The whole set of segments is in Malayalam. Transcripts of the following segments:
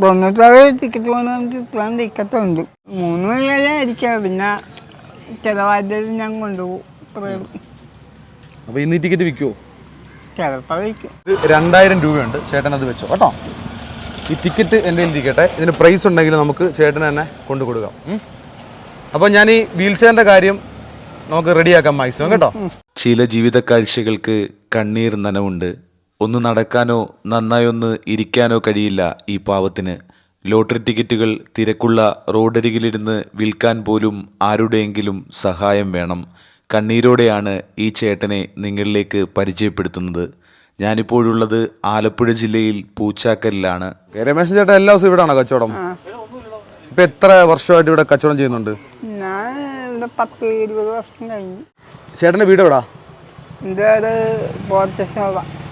തൊണ്ണൂറ്റാറ് ടിക്കറ്റ് വേണമെങ്കിൽ ഇപ്പോഴും ടിക്കറ്റ് ഉണ്ട്. മൂന്ന് മണിവരെ ആയിരിക്കാം പിന്നെ ചിലവാദ്യം ഞാൻ കൊണ്ടുപോകും. ഇത്രയും. അപ്പോൾ ഇന്ന് ഈ ടിക്കറ്റ് വിൽക്കുമോ ചിലപ്പോൾ വിൽക്കും. ഇത് രണ്ടായിരം രൂപയുണ്ട്. ചേട്ടൻ അത് വെച്ചോ കേട്ടോ? ഈ ടിക്കറ്റ് എന്റെ കയ്യിൽ ഇരിക്കട്ടെ. ഇതിന് പ്രൈസ് ഉണ്ടെങ്കിൽ നമുക്ക് ചേട്ടന് തന്നെ കൊണ്ടു കൊടുക്കാം. ഉം. അപ്പോൾ ഞാൻ ഈ വീൽ ചെയറിന്റെ കാര്യം നമുക്ക് റെഡിയാക്കാം മാക്സിമം കേട്ടോ? ചില ജീവിത കാഴ്ചകൾക്ക് കണ്ണീർ നനവുണ്ട്. ഒന്ന് നടക്കാനോ നന്നായൊന്ന് ഇരിക്കാനോ കഴിയില്ല ഈ പാവത്തിന്. ലോട്ടറി ടിക്കറ്റുകൾ തിരക്കുള്ള റോഡരികിലിരുന്ന് വിൽക്കാൻ പോലും ആരുടെയെങ്കിലും സഹായം വേണം. കണ്ണീരോടെയാണ് ഈ ചേട്ടനെ നിങ്ങളിലേക്ക് പരിചയപ്പെടുത്തുന്നത്. ഞാനിപ്പോഴുള്ളത് ആലപ്പുഴ ജില്ലയിൽ പൂച്ചാക്കലിലാണ്. രമേശൻ ചേട്ടൻ എല്ലാ ദിവസവും ഇവിടെയാണോ കച്ചവടം? ഇപ്പൊ എത്ര വർഷമായിട്ട് ഇവിടെ കച്ചവടം ചെയ്യുന്നുണ്ട്? ഞാൻ ഇവിടെ പത്ത് ഇരുപത് വർഷം കഴിഞ്ഞു. ചേട്ടന്റെ വീട് എവിടാ? എന്റെ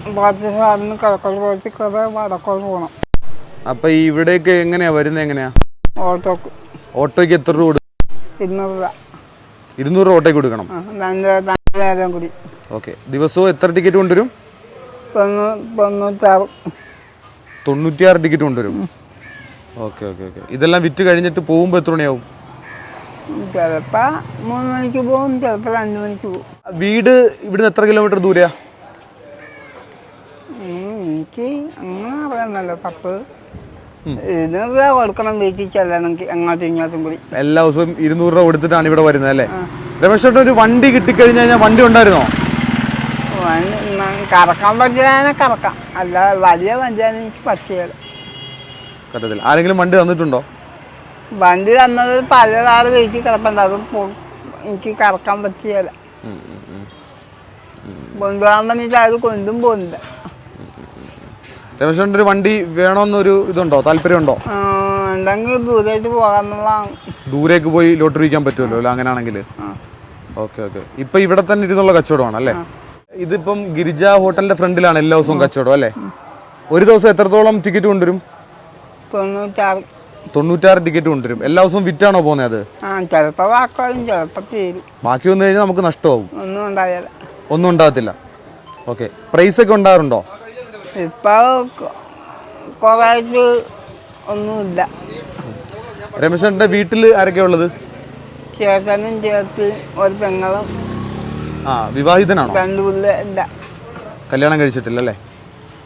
പോയിട്ട് കുറേ പോകണം. അപ്പൊ ഈ ഇവിടേക്ക് എങ്ങനെയാ? വരുന്നത് എങ്ങനെയാ? ഓട്ടോക്ക്. ഓട്ടോയ്ക്ക് എത്ര രൂപ കൊടുക്കും? ഇരുന്നൂറ് രൂപ. ഇരുന്നൂറ് രൂപ ഓട്ടോയ്ക്ക് കൊടുക്കണം? ആ, രണ്ട് രണ്ട് നേരം കൂടി. ഓക്കെ. ദിവസവും എത്ര ടിക്കറ്റ് കൊണ്ടുവരും? തൊണ്ണൂ തൊണ്ണൂറ്റാറ്. തൊണ്ണൂറ്റിയാറ് ടിക്കറ്റ് കൊണ്ടുവരും? Okay okay okay. ഇതെല്ലാം വിറ്റ് കഴിഞ്ഞിട്ട് പോകുമ്പോൾ എത്ര മണിയാവും? ചിലപ്പോൾ മൂന്ന് മണിക്ക് പോകും ചിലപ്പോൾ രണ്ട് മണിക്ക് പോകും. വീട് ഇവിടുന്ന് എത്ര കിലോമീറ്റർ ദൂരെയാ? എനിക്ക് അങ്ങനെ പറയാന്നല്ലോ കപ്പ് ഇരുന്നൂറ് രൂപ കൊടുക്കണം വീട്ടിൽ ചെല്ലണമെങ്കിൽ അങ്ങോട്ടും ഇങ്ങോട്ടും കൂടി. എല്ലാ ദിവസവും ഇരുന്നൂറ് രൂപ കൊടുത്തിട്ടാണ് ഇവിടെ വരുന്നത് അല്ലേ? രമേശ് ചേട്ടൻ ഒരു വണ്ടി കിട്ടിക്കഴിഞ്ഞാൽ കഴിഞ്ഞാൽ വണ്ടി ഉണ്ടായിരുന്നോ കറക്കാൻ പറ്റിയാനെ കറക്കാം. അല്ല വലിയ വണ്ടിയാണ് എനിക്ക് പറ്റിയത്. പറ്റത്തില്ല ആരെങ്കിലും വണ്ടി തന്നിട്ടുണ്ടോ? വണ്ടി തന്നത് പല ആൾ വീട്ടിൽ കിടപ്പുണ്ട്. അത് എനിക്ക് കറക്കാൻ പറ്റിയല്ല. കൊണ്ടുപോകാൻ വേണ്ടിയിട്ട് അത് കൊണ്ടും പോകുന്നില്ല. രമേശ് ഒരു വണ്ടി വേണമെന്നൊരു ഇതുണ്ടോ? താല്പര്യമുണ്ടോ? ഉണ്ടെങ്കിൽ ദൂരേക്ക് ദൂരേക്ക് പോയി ലോട്ടറി വിൽക്കാൻ പറ്റുമല്ലോ അല്ലെ? അങ്ങനെയാണെങ്കിൽ. Okay okay. ഇപ്പൊ ഇവിടെ തന്നെ ഇരുന്നുള്ള കച്ചവടമാണ് അല്ലേ? ഇതിപ്പം ഗിരിജ ഹോട്ടലിന്റെ ഫ്രണ്ടിലാണ് എല്ലാ ദിവസവും കച്ചവടം അല്ലേ? ഒരു ദിവസം എത്രത്തോളം ടിക്കറ്റ് കൊണ്ടുവരും? തൊണ്ണൂറ്റാറ്. തൊണ്ണൂറ്റാറ് ടിക്കറ്റ് കൊണ്ടുവരും. എല്ലാ ദിവസവും വിറ്റാണോ പോകുന്നത് അത്? ആ ചിലപ്പോൾ വാക്കാലും ചിലപ്പോൾ തീരും. ബാക്കി വന്നു കഴിഞ്ഞാൽ നമുക്ക് നഷ്ടമാവും. ഒന്നും ഒന്നും ഉണ്ടാകത്തില്ല. ഓക്കെ. പ്രൈസ് ഒക്കെ ഉണ്ടാകാറുണ്ടോ? ഇപ്പോൾ കുറേയായിട്ട് ഒന്നുമില്ല. രമേശന്റെ വീട്ടിൽ ആരൊക്കെ ഉള്ളത്? ചേട്ടനും ചേർത്ത് ഒരു പെങ്ങളും ആ വിവാഹിതനാണോ? രണ്ടു ഇല്ല. കല്യാണം കഴിച്ചിട്ടില്ല അല്ലേ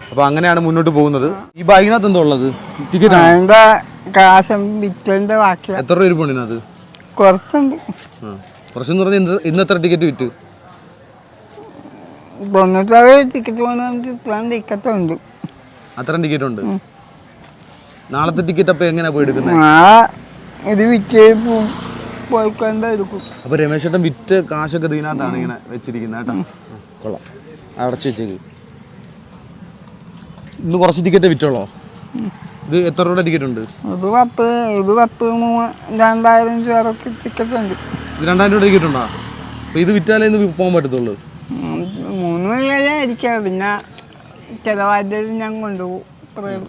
അപ്പൊ അങ്ങനെയാണ് മുന്നോട്ട് പോകുന്നത്. ഈ ബാഗിനകത്ത് എന്താ ഉള്ളത്? ടിക്കറ്റ് അതിന്റെ കാശം വിറ്റന്റെ ബാക്കിയാണ് എത്ര രൂപ ഇരിപ്പുണ്ടിനകത്ത് കുറച്ചുണ്ട്. കുറച്ചെന്ന് പറഞ്ഞാൽ ഇന്ന് എത്ര ടിക്കറ്റ് വിറ്റ്? തൊണ്ണൂറ്റാറ് ടിക്കറ്റ് വേണമെങ്കിൽ ഇപ്പോഴും ടിക്കറ്റ് ഉണ്ട്. അത്രയും ടിക്കറ്റ് ഉണ്ട്. നാളത്തെ ടിക്കറ്റ് അപ്പൊ എങ്ങനെ പോയി എടുക്കുന്നത് ആ ഇത് വിറ്റ് പോയിക്കൊണ്ട് എടുക്കും അപ്പൊ രമേശ് ചേട്ടൻ വിറ്റ് കാശൊക്കെ ഇതിനകത്താണ് ഇങ്ങനെ വെച്ചിരിക്കുന്നത് കേട്ടോ. കൊള്ളാം. അടച്ചു വെച്ചേക്ക്. ഇന്ന് കുറച്ച് ടിക്കറ്റ് വിറ്റോളോ? ഇത് എത്ര രൂപ ടിക്കറ്റ് ഉണ്ട്? ഇത് പത്ത് ഇത് പത്ത് രണ്ടായിരം ചേർക്ക് ടിക്കറ്റ് ഉണ്ട്. ഇത് രണ്ടായിരം രൂപ ടിക്കറ്റ് ഉണ്ടോ? അപ്പൊ ഇത് വിറ്റാലേ ഇന്ന് പോകാൻ പറ്റത്തുള്ളൂ. മണി വരെ പിന്നെ ചിലവാദ്യം ഞാൻ കൊണ്ടുപോകും. ഇത്രയും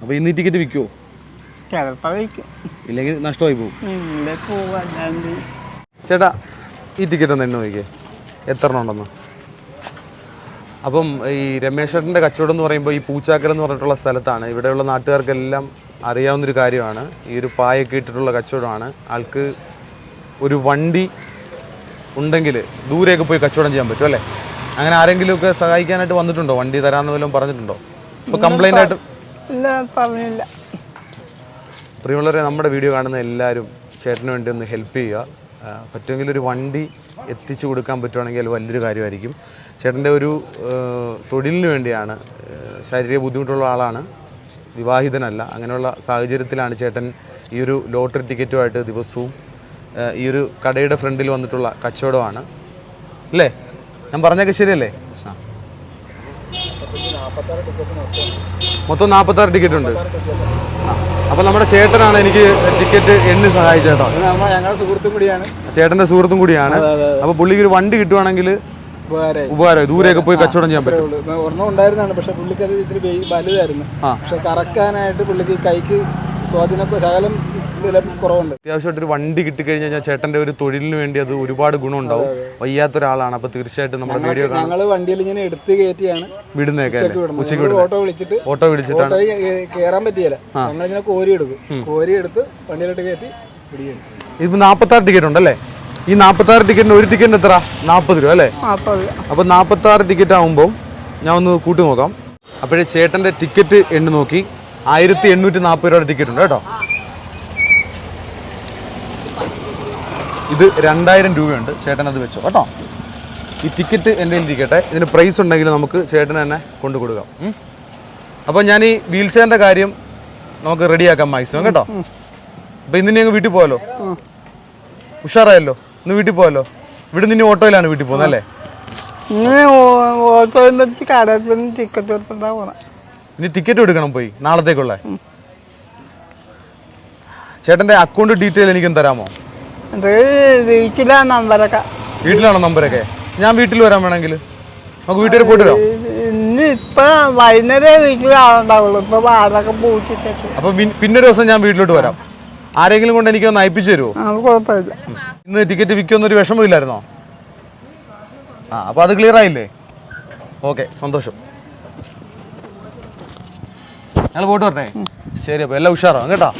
അപ്പൊ ഇന്ന് ഈ ടിക്കറ്റ് വിൽക്കുമോ ചിലപ്പോൾ വയ്ക്കും ഇല്ലെങ്കിൽ നഷ്ടമായി പോകും. ഇല്ല പോകാണ്ട് ചേട്ടാ ഈ ടിക്കറ്റ് ഒന്ന് എണ്ണ നോക്കിയേ. എത്ര എണ്ണം ഉണ്ടെന്ന്? അപ്പം ഈ രമേശ് ചേട്ടന്റെ കച്ചവടം എന്ന് പറയുമ്പോൾ ഈ പൂച്ചാക്കൽ എന്ന് പറഞ്ഞിട്ടുള്ള സ്ഥലത്താണ്. ഇവിടെയുള്ള നാട്ടുകാർക്കെല്ലാം അറിയാവുന്നൊരു കാര്യമാണ്. ഈ ഒരു പായൊക്കെ ഇട്ടിട്ടുള്ള കച്ചവടമാണ്. ആൾക്ക് ഒരു വണ്ടി ഉണ്ടെങ്കിൽ ദൂരെയൊക്കെ പോയി കച്ചവടം ചെയ്യാൻ പറ്റും അല്ലേ? അങ്ങനെ ആരെങ്കിലും ഒക്കെ സഹായിക്കാനായിട്ട് വന്നിട്ടുണ്ടോ? വണ്ടി തരാന്ന് വല്ലതും പറഞ്ഞിട്ടുണ്ടോ? കംപ്ലൈന്റ് ആയിട്ട് പറഞ്ഞില്ല. പ്രിയമുള്ളവരെ നമ്മുടെ വീഡിയോ കാണുന്ന എല്ലാവരും ചേട്ടന് വേണ്ടി ഒന്ന് ഹെൽപ്പ് ചെയ്യുക. പറ്റുമെങ്കിൽ ഒരു വണ്ടി എത്തിച്ചു കൊടുക്കാൻ പറ്റുവാണെങ്കിൽ അത് വലിയൊരു കാര്യമായിരിക്കും. ചേട്ടന്റെ ഒരു തൊഴിലിന് വേണ്ടിയാണ് ശാരീരിക ബുദ്ധിമുട്ടുള്ള ആളാണ്. വിവാഹിതനല്ല. അങ്ങനെയുള്ള സാഹചര്യത്തിലാണ് ചേട്ടൻ ഈ ഒരു ലോട്ടറി ടിക്കറ്റുമായിട്ട് ദിവസവും ഈ ഒരു കടയുടെ ഫ്രണ്ടിൽ വന്നിട്ടുള്ള കച്ചവടമാണ്. അല്ലേ? ഞാൻ പറഞ്ഞൊക്കെ ശരിയല്ലേ? മൊത്തം നാൽപ്പത്താറ് ടിക്കറ്റ് ഉണ്ട്. അപ്പൊ നമ്മുടെ ചേട്ടനാണ് എനിക്ക് ടിക്കറ്റ് എണ്ണി സഹായിച്ചേട്ടോ. ഞങ്ങളുടെ സുഹൃത്തും കൂടിയാണ്. ചേട്ടന്റെ സുഹൃത്തും കൂടിയാണ്. അപ്പൊ പുള്ളിക്ക് ഒരു വണ്ടി കിട്ടുവാണെങ്കിൽ ഉപകാരം ദൂരെയൊക്കെ പോയി കച്ചവടം ചെയ്യാൻ പറ്റും ഒരെണ്ണം ഉണ്ടായിരുന്നാണ് പക്ഷെ പുള്ളിക്ക് അത് ഇച്ചിരി വലുതായിരുന്നു. പക്ഷെ കറക്കാനായിട്ട് പുള്ളിക്ക് കൈക്ക് സ്വാധീനമൊക്കെ ശകലം കുറവുണ്ട്. അത്യാവശ്യമായിട്ട് ഒരു വണ്ടി കിട്ടിക്കഴിഞ്ഞാൽ ഞാൻ ചേട്ടന്റെ ഒരു തൊഴിലിന് വേണ്ടി അത് ഒരുപാട് ഗുണമുണ്ടാവും. വയ്യാത്ത ഒരാളാണ് അപ്പൊ തീർച്ചയായിട്ടും നമ്മുടെ വീഡിയോ കാണാൻ ഞങ്ങൾ വണ്ടിയിൽ ഇങ്ങനെ എടുത്ത് കയറ്റിയാണ്. വിടുന്നേക്കെ ഉച്ചയ്ക്ക് ഓട്ടോ വിളിച്ചിട്ട് ഓട്ടോ വിളിച്ചിട്ടാണ്. കയറാൻ പറ്റിയില്ല. ഞങ്ങളിങ്ങനെ കോരി എടുക്കും. കോരി എടുത്ത് വണ്ടിയിലോട്ട് കയറ്റി പിടിക്കും. ഇതിപ്പോൾ നാൽപ്പത്താറ് ടിക്കറ്റ് ഉണ്ടല്ലേ? ഈ നാൽപ്പത്താറ് ടിക്കറ്റിന് ഒരു ടിക്കറ്റിന് എത്ര? നാൽപ്പത് രൂപ അല്ലേ? അപ്പൊ അപ്പോൾ നാൽപ്പത്താറ് ടിക്കറ്റ് ആകുമ്പോൾ ഞാൻ ഒന്ന് കൂട്ടി നോക്കാം. അപ്പോഴേ ചേട്ടന്റെ ടിക്കറ്റ് എണ്ണി നോക്കി. ആയിരത്തി എണ്ണൂറ്റി നാൽപ്പത് രൂപയുടെ ടിക്കറ്റ് ഉണ്ട് കേട്ടോ. ഇത് രണ്ടായിരം രൂപയുണ്ട് ചേട്ടൻ അത് വെച്ചോ കേട്ടോ. ഈ ടിക്കറ്റ് എന്റെ കയ്യിൽ ഇരിക്കട്ടെ. ഇതിന് പ്രൈസ് ഉണ്ടെങ്കിൽ നമുക്ക് ചേട്ടന് തന്നെ കൊണ്ടു കൊടുക്കാം അപ്പോൾ ഞാൻ ഈ വീൽ ചെയറിന്റെ കാര്യം നമുക്ക് റെഡിയാക്കാം മാക്സിമം കേട്ടോ. അപ്പോൾ ഇന്ന് ഞങ്ങൾ വീട്ടിൽ പോകാലോ ഉഷാറായല്ലോ. ഇന്ന് വീട്ടിൽ പോകാലോ ഇവിടെ നിന്ന് ഓട്ടോയിലാണ് വീട്ടിൽ പോകുന്നത് അല്ലേ? ഓട്ടോ ടിക്കറ്റ് എടുത്തിട്ടാണ് പോണേ. ഇനി ടിക്കറ്റ് എടുക്കണം പോയി നാളത്തേക്കുള്ള. ചേട്ടന്റെ അക്കൗണ്ട് ഡീറ്റെയിൽ എനിക്കും തരാമോ? വീട്ടിലാ നമ്പരൊക്കെ വീട്ടിലാണോ നമ്പരൊക്കെ ഞാൻ വീട്ടിൽ വരാൻ വേണമെങ്കിൽ. നമുക്ക് വീട്ടിൽ പോയിട്ട് വരാം. ഇന്ന് ഇപ്പൊ വൈകുന്നേരം വീട്ടിലാളുണ്ടാവുള്ളൂ ഇപ്പൊ വാടക പൂച്ചിട്ടൊക്കെ അപ്പോൾ പിന്നെ ഒരു ദിവസം ഞാൻ വീട്ടിലോട്ട് വരാം. ആരെങ്കിലും കൊണ്ട് എനിക്ക് ഒന്ന് അയപ്പിച്ചു തരുമോ കുഴപ്പമില്ല. ഇന്ന് ടിക്കറ്റ് വിൽക്കുമെന്നൊരു വിഷമമില്ലായിരുന്നോ? ആ അപ്പോൾ അത് ക്ലിയർ ആയില്ലേ? ഓക്കെ സന്തോഷം. ഞങ്ങൾ പോയിട്ട് വരട്ടെ ശരി അപ്പോൾ എല്ലാം ഉഷാറാവും കേട്ടോ.